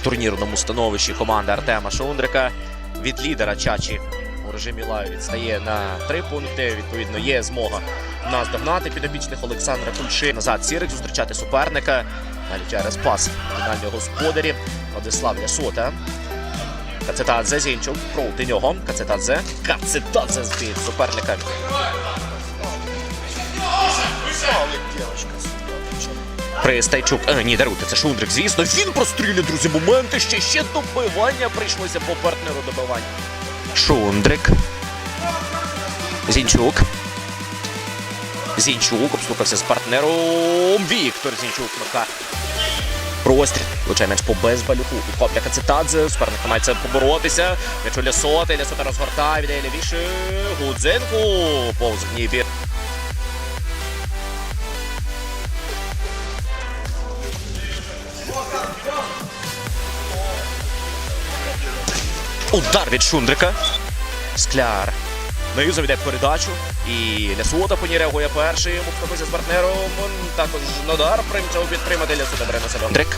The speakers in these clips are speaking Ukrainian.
турнірному становищі команда Артема Шундрика. Від лідера Чачі у режимі лайв відстає на три пункти. Відповідно, є змога нас догнати підопічних Олександра Кульши. Назад Сірик зустрічати суперника. Далі через пас фінального господарі Владислав Лясота. Кацетадзе Зінчук проти нього. Кацетадзе. Кацетадзе збив суперника. Пристайчук. Е, ні, даруйте, це Шундрик, звісно. Він прострілює, друзі, моменти. Ще ще добивання прийшлося по партнеру добивання. Шундрик. Зінчук. Зінчук обстукався з партнером. Віктор Зінчук Мика. Простріл. Влучає м'яч по безбалюку. Підхоплює Кацетадзе. Суперник намагається поборотися. М'яч у. Лясота розгортає. Віддає лівіше. Гудзенку. Повз гнібі. Удар від Шундрика. Скляр. Низу йде передачу. І Лясота по ній реагує перший. Обступився з партнером. Також Нодар примчав підтримати Лясута бере на себе. Шундрик.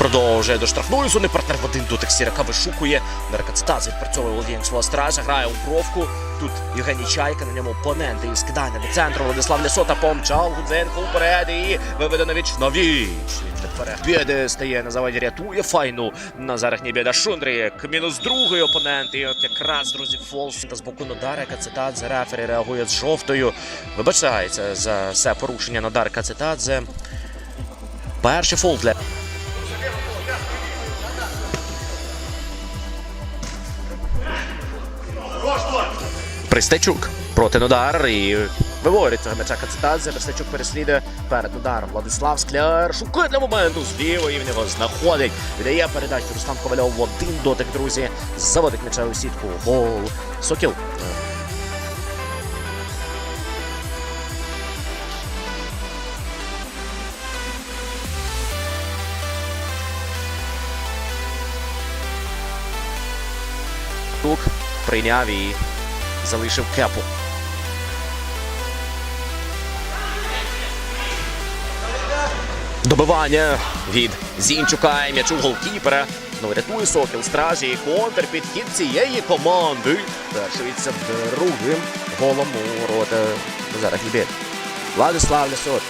Продовжує до штрафної зони. Партнер в один дотик Сірака вишукує. Нарка Цитаз відпрацьовує володіння свого стража. Грає у бровку. Тут Євгеній Чайка, на ньому опоненти і скидання до центру. Владислав Лясота помчав. Гудзенко вперед і виведено віч на віч. Не вперед. Бєде стає на заводі, рятує файну. На зарахні бєда Шундрик. Мінус другий опонент. І от якраз, друзі, фолс. Та з боку Нодаря Кацетадзе. Рефері реагує з жовтою. Вибачається за все порушення Надар Кацетадзе. Перший фол для Пристачук проти Нодар і виворює цього м'яча Кацетадзе. Пристачук переслідує перед Нодаром. Владислав Скляр шукає для моменту зліво і в нього знаходить. Віддає передачу Руслан Ковальов в один дотик, друзі. Заводить м'яча у сітку. Гол. Сокіл. Тук прийняв і залишив кепу. Добивання від Зінчука і м'ячу голкіпера. Ну рятує Сокіл стражі і контр підхід цієї команди. Першується другим голом у рота Зараз. Владислав Лісот.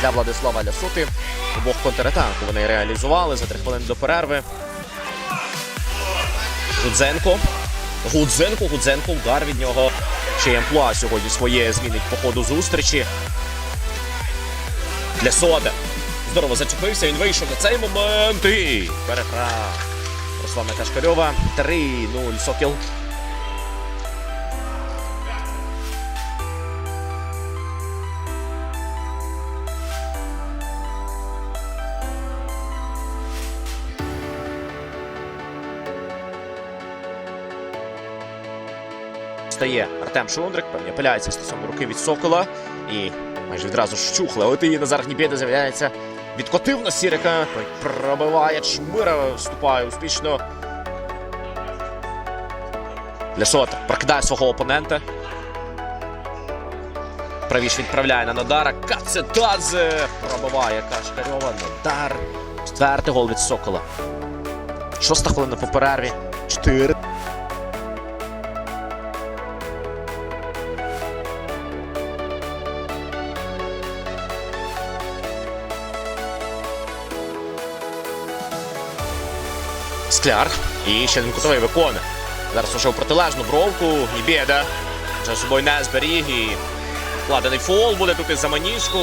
Для Владислава Лясути. Обох контратаку вони реалізували за три хвилини до перерви. Гудзенко. Гудзенко, Гудзенко, удар від нього. Ще й сьогодні своє змінить по ходу зустрічі. Для Сода. Здорово зачепився, він вийшов на цей момент і переграв. Руслана Кашкарьова. 3-0 Сокіл. Стає Артем Шундрик, певні апеляції стосовно руки від Сокола. І майже відразу щухли. От і Назар Гнібєда з'являється. Відкотив на Сірика. Той пробиває. Чмира вступає успішно. Лясота прокидає свого опонента. Правіш відправляє на Нодара. Кацетадзе пробиває Кашкарьова. Нодар. Четвертий гол від Сокола. Шоста хвилина по перерві. Чотири. Скляр. І ще один кутовий виконує. Зараз уже протилежну бровку. І біда. Вже собою не зберіг. І вкладений фол буде тут із за маніжку.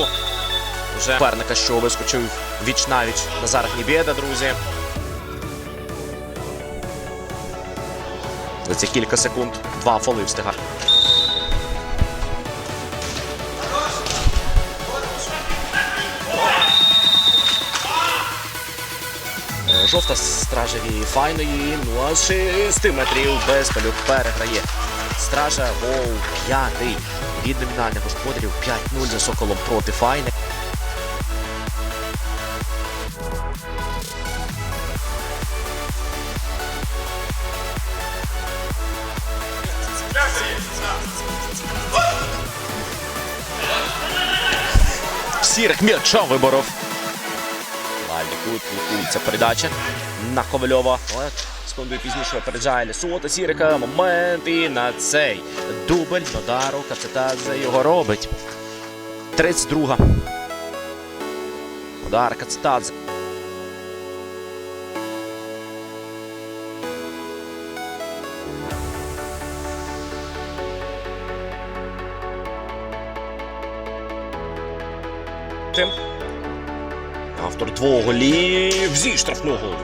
Вже суперника, що вискочив віч навіч Назар Гнібєда, друзі. За ці кілька секунд два фоли встигає. Жовта стража віє файно її, ну а 6 метрів Безпалюк переграє. Стража гоу п'ятий. Від номінальних господарів 5-0 за соколом проти Файни. Сірих м'яча виборов. Тут лікується передача на Ковальова. Але секундою пізніше випереджає Лісота Сірика. Момент і на цей дубль Нодару Кацетадзе його робить. 32. Удар Кацетадзе. Тим. Автор двох голів зі штрафного.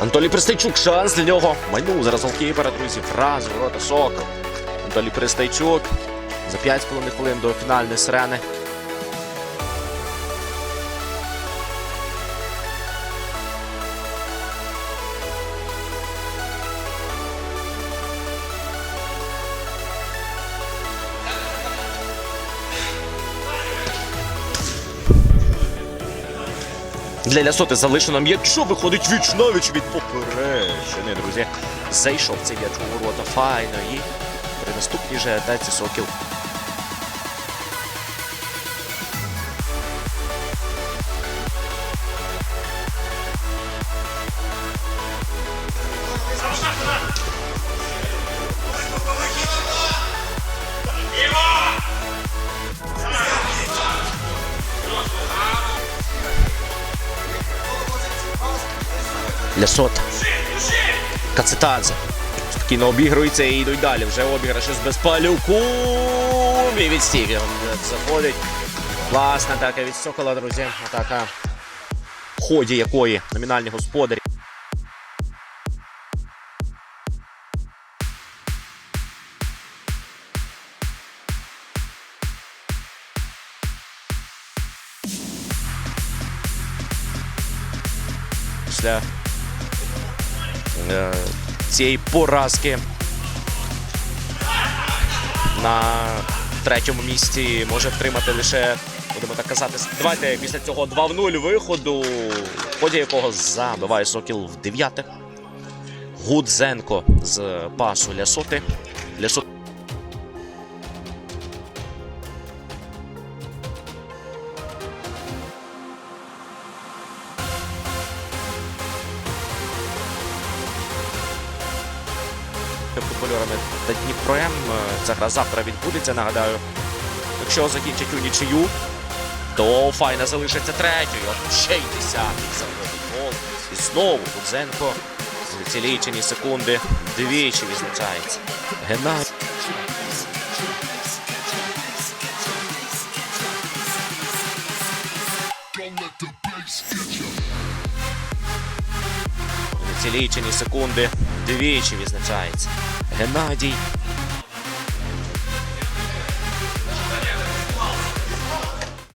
Анатолій Пристайчук, шанс для нього. Майнув зараз голкіпера, друзі. Фраз, ворота Сокол. Анатолій Пристайчук. За 5,5 хвилин до фінальної сирени. Для Лясоти залишено м'ячо виходить віч навіч від поперечини, друзі. Зайшов цей м'яч у ворота файно і при наступній же атаці Сокіл. Лясота. Кацетадзе. Спокійно обігрується і йдуть далі. Вже обіграші з безпалюку. І від Стіві заходить. Класна атака від Сокола, друзі. Атака, в ході якої номінальні господарі. Цієї поразки на третьому місці може втримати лише, будемо так казати, давайте після цього 2 в 0 виходу, в ході якого забиває Сокіл в дев'яте. Гудзенко з пасу Лясоти. Лясоти. Футбольорами та Дніпром. Ця гра завтра відбудеться. Нагадаю, якщо закінчать у нічию, то файна залишиться третьою. Ще й десятий заходить гол. І знову Гудзенко за ці лічені секунди двічі відзначається. Геннадій. Ці лічені секунди двічі відзначається. Геннадій